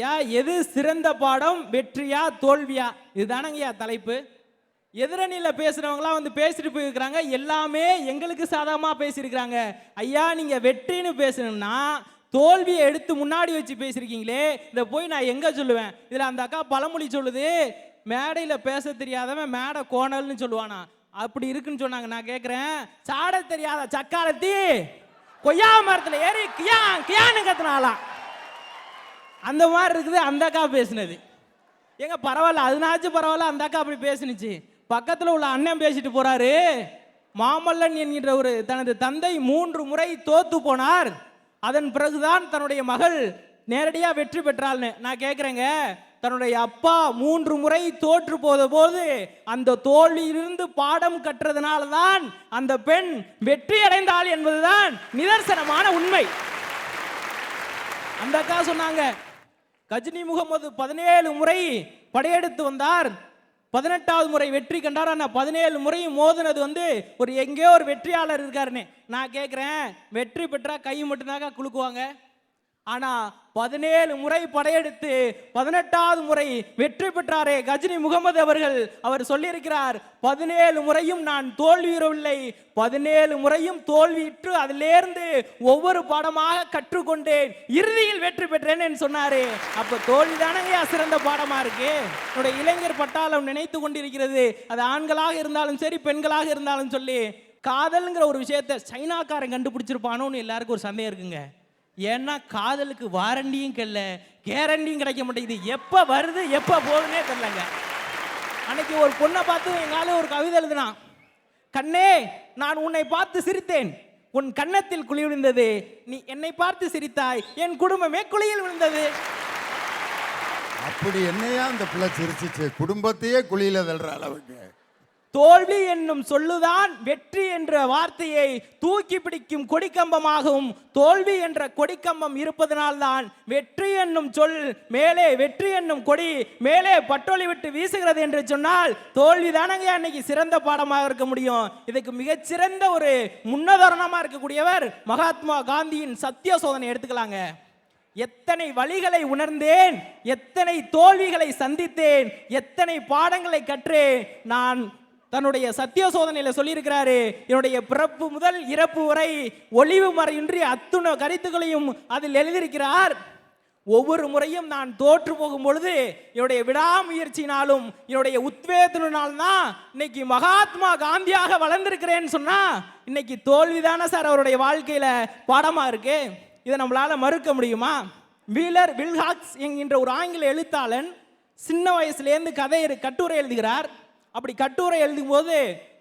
ஐயா எது சிறந்த பாடம் வெற்றியா தோல்வியா? இதுதானங்கய்யா தலைப்பு. எதிரணியில் பேசுகிறவங்களாம் வந்து பேசிட்டு போயிருக்கிறாங்க. எல்லாமே எங்களுக்கு சாதகமாக பேசியிருக்கிறாங்க. ஐயா நீங்கள் வெற்றின்னு பேசணும்னா தோல்வியை எடுத்து முன்னாடி வச்சு பேசியிருக்கீங்களே இதை போய் நான் எங்கே சொல்லுவேன்? இதில் அந்த அக்கா பழமொழி சொல்லுது மேடையில் பேச தெரியாதவன் மேடை கோணல்னு சொல்லுவானா. அப்படி இருக்குன்னு சொன்னாங்க நான் கேட்குறேன் சாட தெரியாத சக்காலத்தி கொய்யா மரத்தில் ஏறி கியா கியான்னு கத்துனாலாம் அந்த மாதிரி இருக்குது அந்த அக்கா பேசினது. ஏங்க பரவாயில்ல அதனாச்சும் பரவாயில்ல அந்த அக்கா அப்படி பேசுனுச்சு. பக்கத்தில் உள்ள அண்ணன் பேசிட்டு போறாரு. மாமல்லன் என்கின்ற ஒரு தனது தந்தை மூன்று முறை தோத்து போனார். அதன் பிறகுதான் தன்னுடைய மகள் நேரடியாக வெற்றி பெற்றாள்னு நான் கேட்குறேங்க தன்னுடைய அப்பா மூன்று முறை தோற்று போத போது அந்த தோல்வியிலிருந்து பாடம் கற்றதுனால தான் அந்த பெண் வெற்றி அடைந்தாள் என்பதுதான் நிதர்சனமான உண்மை. அந்த அக்கா சொன்னாங்க கஜினி முகமது பதினேழு முறை படையெடுத்து வந்தார். பதினெட்டாவது முறை வெற்றி கண்டார். ஆனால் பதினேழு முறையும் மோதினது வந்து ஒரு எங்கேயோ ஒரு வெற்றியாளர் இருக்காருன்னு. நான் கேட்குறேன் வெற்றி பெற்றா கை மட்டும்தாக்கா குலுக்குவாங்க? ஆனால் பதினேழு முறை படையெடுத்து பதினெட்டாவது முறை வெற்றி பெற்றாரே கஜினி முகமது அவர்கள். அவர் சொல்லியிருக்கிறார் பதினேழு முறையும் நான் தோல்வியுறவில்லை. பதினேழு முறையும் தோல்வியிட்டு அதிலேருந்து ஒவ்வொரு பாடமாக கற்றுக்கொண்டேன். இறுதியில் வெற்றி பெற்றேன்னு சொன்னாரு. அப்ப தோல்விதானங்கய்யா சிறந்த பாடமா இருக்கு? என்னுடைய இளைஞர் பட்டாளம் நினைத்து கொண்டிருக்கிறது. அது ஆண்களாக இருந்தாலும் சரி பெண்களாக இருந்தாலும் சொல்லி காதல்ங்கிற ஒரு விஷயத்தை சைனாக்காரன் கண்டுபிடிச்சிருப்பானோன்னு எல்லாருக்கும் ஒரு சந்தேகம் இருக்குங்க. ஏன்னா காதலுக்கு வாரண்டியும் கிடைல கேரண்டியும் கிடைக்க மாட்டேங்குது. எப்போ வருது எப்போ போகுதுன்னே தெரிலங்க அன்னைக்கு ஒரு பொண்ணை பார்த்து எங்கால ஒரு கவிதை எழுதுனான் கண்ணே நான் உன்னை பார்த்து சிரித்தேன். உன் கன்னத்தில் குழி விழுந்தது. நீ என்னை பார்த்து சிரித்தாய். என் குடும்பமே குழியில் விழுந்தது. அப்படி என்னையா அந்த பிள்ளை சிரிச்சிச்சு? குடும்பத்தையே குழியில தள்ளுற அளவுக்கு. தோல்வி என்னும் சொல்லுதான் வெற்றி என்ற வார்த்தையை தூக்கி பிடிக்கும் கொடிக்கம்பமாகவும் தோல்வி என்ற கொடிக்கம்பம் இருப்பதனால்தான் வெற்றி என்னும் சொல் மேலே வெற்றி என்னும் கொடி மேலே பட்டோலி விட்டு வீசுகிறது என்று சொன்னால் தோல்வி தானங்க அன்னைக்கு சிறந்த பாடமாக இருக்க முடியும். இதுக்கு மிகச்சிறந்த ஒரு முன்னுதாரணமாக இருக்கக்கூடியவர் மகாத்மா காந்தியின் சத்திய சோதனை எடுத்துக்கலாங்க. எத்தனை வழிகளை உணர்ந்தேன் எத்தனை தோல்விகளை சந்தித்தேன் எத்தனை பாடங்களை கற்றேன் நான் தன்னுடைய சத்திய சோதனையில் சொல்லியிருக்கிறாரு என்னுடைய பிறப்பு முதல் இறப்பு வரை ஒளிவு மறையின்றி அத்துணை கருத்துக்களையும் அதில் எழுதியிருக்கிறார். ஒவ்வொரு முறையும் நான் தோற்று போகும் பொழுது என்னுடைய விடாமுயற்சியினாலும் என்னுடைய உத்வேகத்தினாலும் தான் இன்னைக்கு மகாத்மா காந்தியாக வளர்ந்திருக்கிறேன்னு சொன்னா இன்னைக்கு தோல்விதானே சார் அவருடைய வாழ்க்கையில பாடமா இருக்கு? இதை நம்மளால மறுக்க முடியுமா? வீலர் வில்ஹாக்ஸ் என்கின்ற ஒரு ஆங்கில எழுத்தாளன் சின்ன வயசுலேருந்து கதை கட்டுரை எழுதுகிறார். அப்படி கட்டுரை எழுதும் போது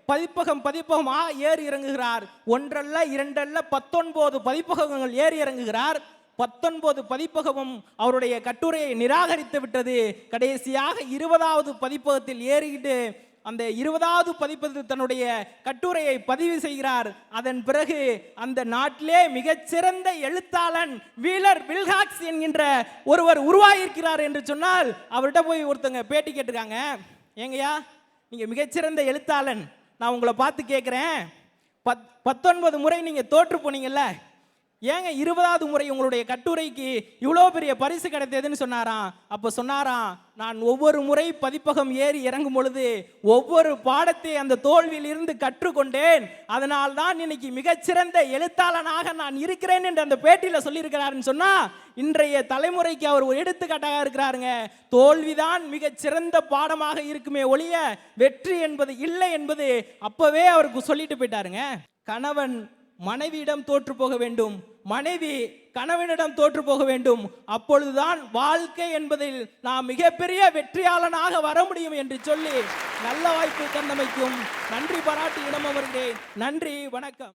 பதிப்பகம் பதிப்பகமாக ஏறி இறங்குகிறார். ஒன்றல்ல இரண்டல்ல பத்தொன்பது பதிப்பகங்கள் ஏறி இறங்குகிறார். பத்தொன்பது பதிப்பகமும் அவருடைய கட்டுரையை நிராகரித்து விட்டது. கடைசியாக இருபதாவது பதிப்பகத்தில் ஏறிக்கிட்டு அந்த இருபதாவது பதிப்பகத்தில் தன்னுடைய கட்டுரையை பதிவு செய்கிறார். அதன் பிறகு அந்த நாட்டிலே மிகச்சிறந்த எழுத்தாளன் வீலர் வில்ஹாக்ஸ் என்கின்ற ஒருவர் உருவாகியிருக்கிறார் என்று சொன்னால் அவர்கிட்ட போய் ஒருத்தங்க பேட்டி கேட்டிருக்காங்க. ஏங்கய்யா? நீங்கள் மிகச்சிறந்த எழுத்தாளன். நான் உங்களை பார்த்து கேட்குறேன் பத் பத்தொன்பது முறை நீங்கள் தோற்று போனீங்கல்ல? ஏங்க இருபதாவது முறை உங்களுடைய கட்டுரைக்கு இவ்வளோ பெரிய பரிசு கிடைத்ததுன்னு சொன்னாராம். அப்போ சொன்னாராம் நான் ஒவ்வொரு முறை பதிப்பகம் ஏறி இறங்கும் பொழுது ஒவ்வொரு பாடத்தை அந்த தோல்வியில் இருந்து கற்றுக்கொண்டேன். அதனால் தான் இன்னைக்கு மிகச்சிறந்த எழுத்தாளனாக நான் இருக்கிறேன் என்று அந்த பேட்டியில் சொல்லியிருக்கிறாருன்னு சொன்னால் இன்றைய தலைமுறைக்கு அவர் ஒரு எடுத்துக்காட்டாக இருக்கிறாருங்க. தோல்விதான் மிகச்சிறந்த பாடமாக இருக்குமே ஒழிய வெற்றி என்பது இல்லை என்பது அப்போவே அவருக்கு சொல்லிட்டு போயிட்டாருங்க. கணவன் மனைவியிடம் தோற்று போக வேண்டும். மனைவி கணவனிடம் தோற்று போக வேண்டும். அப்பொழுதுதான் வாழ்க்கை என்பதில் நாம் மிகப்பெரிய வெற்றியாளனாக வர முடியும் என்று சொல்லி நல்ல வாய்ப்பு தந்தமைக்கும். நன்றி பாராட்டி இடம் அமர்ந்தேன். நன்றி வணக்கம்.